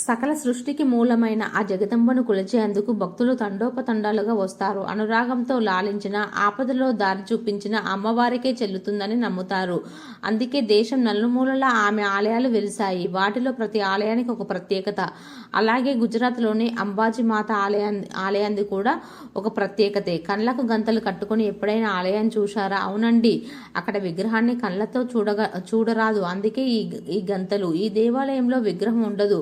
సకల సృష్టికి మూలమైన ఆ జగదంబను కొలిచేందుకు భక్తులు తండోపతండాలుగా వస్తారు. అనురాగంతో లాలించిన ఆపదలో దారి చూపించిన అమ్మవారికే చెల్లుతుందని నమ్ముతారు. అందుకే దేశం నలుమూలలా ఆమె ఆలయాలు వెలిశాయి. వాటిలో ప్రతి ఆలయానికి ఒక ప్రత్యేకత. అలాగే గుజరాత్లోని అంబాజీ మాత ఆలయా ఆలయాన్ని కూడా ఒక ప్రత్యేకతే. కళ్ళకు గంతలు కట్టుకొని ఎప్పుడైనా ఆలయాన్ని చూశారా? అవునండి. అక్కడ విగ్రహాన్ని కళ్ళతో చూడగా చూడరాదు. అందుకే ఈ ఈ గంతలు. ఈ దేవాలయంలో విగ్రహం ఉండదు.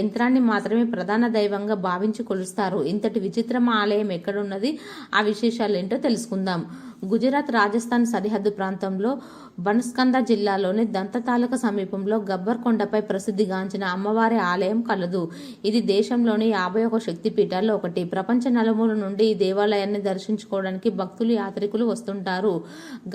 యంత్రాన్ని మాత్రమే ప్రధాన దైవంగా భావించి కొలుస్తారు. ఇంతటి విచిత్రమ ఆలయం ఎక్కడున్నది? ఆ విశేషాలు ఏంటో తెలుసుకుందాం. గుజరాత్ రాజస్థాన్ సరిహద్దు ప్రాంతంలో బన్స్కంద జిల్లాలోని దంతతాలక సమీపంలో గబ్బర్ కొండపై ప్రసిద్ధిగాంచిన అమ్మవారి ఆలయం కలదు. ఇది దేశంలోని యాభై ఒక శక్తిపీఠాల్లో ఒకటి. ప్రపంచ నలుమూల నుండి ఈ దేవాలయాన్ని దర్శించుకోవడానికి భక్తులు యాత్రికులు వస్తుంటారు.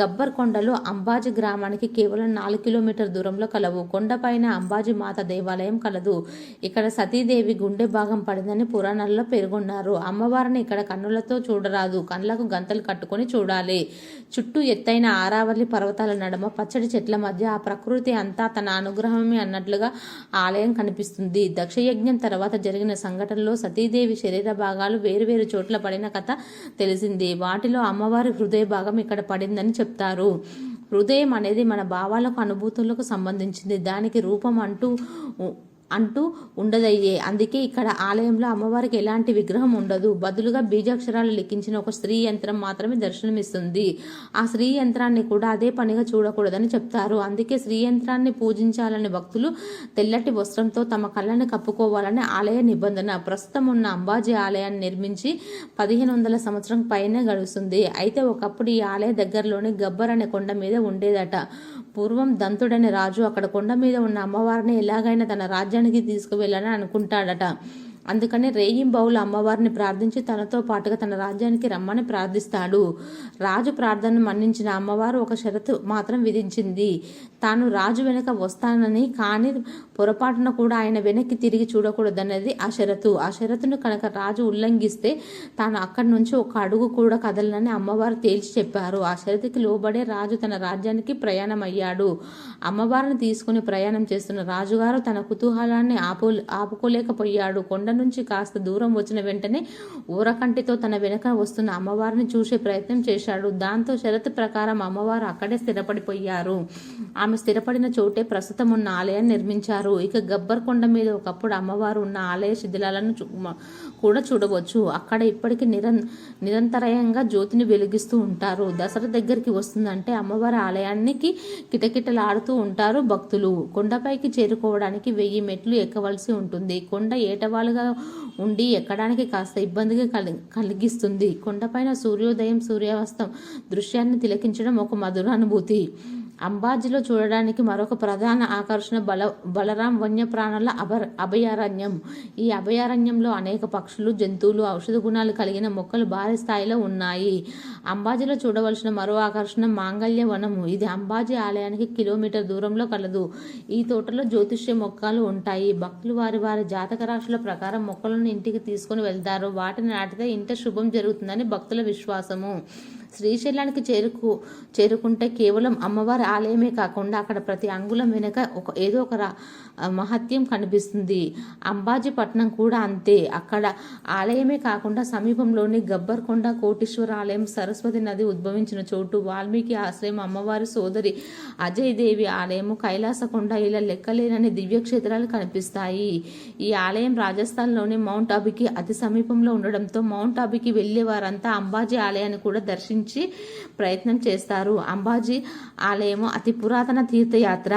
గబ్బర్ కొండలు అంబాజీ గ్రామానికి కేవలం నాలుగు కిలోమీటర్ దూరంలో కలవు. కొండపైన అంబాజీ మాత దేవాలయం కలదు. ఇక్కడ సతీదేవి గుండె భాగం పడిందని పురాణాల్లో పేర్కొన్నారు. అమ్మవారిని ఇక్కడ కన్నులతో చూడరాదు. కళ్ళకు గంతలు కట్టుకొని చూడాలి. చుట్టూ ఎత్తైన ఆరావల్లి పర్వతాల నడుమ పచ్చడి చెట్ల మధ్య ఆ ప్రకృతి అంతా తన అనుగ్రహమే అన్నట్లుగా ఆలయం కనిపిస్తుంది. దక్షయజ్ఞం తర్వాత జరిగిన సంఘటనలో సతీదేవి శరీర భాగాలు వేరువేరు చోట్ల పడిన కథ తెలిసింది. వాటిలో అమ్మవారి హృదయ భాగం ఇక్కడ పడిందని చెప్తారు. హృదయం అనేది మన భావాలకు అనుభూతులకు సంబంధించింది. దానికి రూపం అంటూ అంటూ ఉండదయ్యే. అందుకే ఇక్కడ ఆలయంలో అమ్మవారికి ఎలాంటి విగ్రహం ఉండదు. బదులుగా బీజాక్షరాలు లిఖించిన ఒక స్త్రీ యంత్రం మాత్రమే దర్శనమిస్తుంది. ఆ స్త్రీ యంత్రాన్ని కూడా అదే పనిగా చూడకూడదని చెప్తారు. అందుకే స్త్రీ యంత్రాన్ని పూజించాలని భక్తులు తెల్లటి వస్త్రంతో తమ కళ్ళని కప్పుకోవాలని ఆలయ నిబంధన. ప్రస్తుతం ఉన్న అంబాజీ ఆలయాన్ని నిర్మించి పదిహేను వందల సంవత్సరం పైనే గడుస్తుంది. అయితే ఒకప్పుడు ఈ ఆలయ దగ్గరలోని గబ్బర్ అనే కొండ మీద ఉండేదట. పూర్వం దంతుడనే రాజు అక్కడ కొండ మీద ఉన్న అమ్మవారిని ఎలాగైనా తన రాజ్యానికి తీసుకువెళ్ళాలని అనుకుంటాడట. అందుకని రేయింబౌలు అమ్మవారిని ప్రార్థించి తనతో పాటుగా తన రాజ్యానికి రమ్మని ప్రార్థిస్తాడు. రాజు ప్రార్థనను మన్నించిన అమ్మవారు ఒక షరతు మాత్రం విధించింది. తాను రాజు వెనుక వస్తానని కానీ పొరపాటున కూడా ఆయన వెనక్కి తిరిగి చూడకూడదన్నది ఆ షరతు. ఆ షరతును కనుక రాజు ఉల్లంఘిస్తే తాను అక్కడి నుంచి ఒక అడుగు కూడా కదలనని అమ్మవారు తేల్చి చెప్పారు. ఆ షరతుకి లోబడే రాజు తన రాజ్యానికి ప్రయాణం అయ్యాడు అమ్మవారిని తీసుకుని ప్రయాణం చేస్తున్న రాజుగారు తన కుతూహలాన్ని ఆపు ఆపుకోలేకపోయాడు. కొండ నుంచి కాస్త దూరం వచ్చిన వెంటనే ఊరకంటితో తన వెనక వస్తున్న అమ్మవారిని చూసే ప్రయత్నం చేశాడు. దాంతో షరతు ప్రకారం అమ్మవారు అక్కడే స్థిరపడిపోయారు. ఆమె స్థిరపడిన చోటే ప్రస్తుతం ఉన్న ఆలయాన్ని నిర్మించారు. ఇక గబ్బర్ కొండ మీద ఒకప్పుడు అమ్మవారు ఉన్న ఆలయ శిథిలాలను కూడా చూడవచ్చు. అక్కడ ఇప్పటికీ నిరం నిరంతరాయంగా జ్యోతిని వెలిగిస్తూ ఉంటారు. దసరా దగ్గరికి వస్తుందంటే అమ్మవారి ఆలయానికి కిటకిటలాడుతూ ఉంటారు భక్తులు. కొండపైకి చేరుకోవడానికి వెయ్యి మెట్లు ఎక్కవలసి ఉంటుంది. కొండ ఏటవాలుగా ఉండి ఎక్కడానికి కాస్త ఇబ్బందిగా కలి కలిగిస్తుంది. కొండపైన సూర్యోదయం సూర్యాస్తం దృశ్యాన్ని తిలకించడం ఒక మధుర అనుభూతి. అంబాజీలో చూడడానికి మరొక ప్రధాన ఆకర్షణ బల బలరాం వన్యప్రాణుల అభ అభయారణ్యం. ఈ అభయారణ్యంలో అనేక పక్షులు జంతువులు ఔషధ గుణాలు కలిగిన మొక్కలు భారీ స్థాయిలో ఉన్నాయి. అంబాజీలో చూడవలసిన మరో ఆకర్షణ మాంగళ్య వనము. ఇది అంబాజీ ఆలయానికి కిలోమీటర్ దూరంలో కలదు. ఈ తోటలో జ్యోతిష్య మొక్కలు ఉంటాయి. భక్తులు వారి వారి జాతక రాశుల ప్రకారం మొక్కలను ఇంటికి తీసుకొని వెళ్తారు. వాటిని నాటితే ఇంట శుభం జరుగుతుందని భక్తుల విశ్వాసము. శ్రీశైలానికి చేరుకు చేరుకుంటే కేవలం అమ్మవారి ఆలయమే కాకుండా అక్కడ ప్రతి అంగుళం వెనుక ఒక ఏదో ఒక మహత్యం కనిపిస్తుంది. అంబాజీ పట్నం కూడా అంతే. అక్కడ ఆలయమే కాకుండా సమీపంలోని గబ్బర్కొండ కోటీశ్వర ఆలయం సరస్వతి నది ఉద్భవించిన చోటు వాల్మీకి ఆశ్రయం అమ్మవారి సోదరి అజయ్ దేవి ఆలయము కైలాసకొండ ఇలా లెక్కలేనని దివ్యక్షేత్రాలు కనిపిస్తాయి. ఈ ఆలయం రాజస్థాన్లోని మౌంట్ అబుకి అతి సమీపంలో ఉండడంతో మౌంట్ అబుకి వెళ్ళే వారంతా అంబాజీ ఆలయాన్ని కూడా దర్శించి ప్రయత్నం చేస్తారు. అంబాజీ ఆలయము అతి పురాతన తీర్థయాత్ర.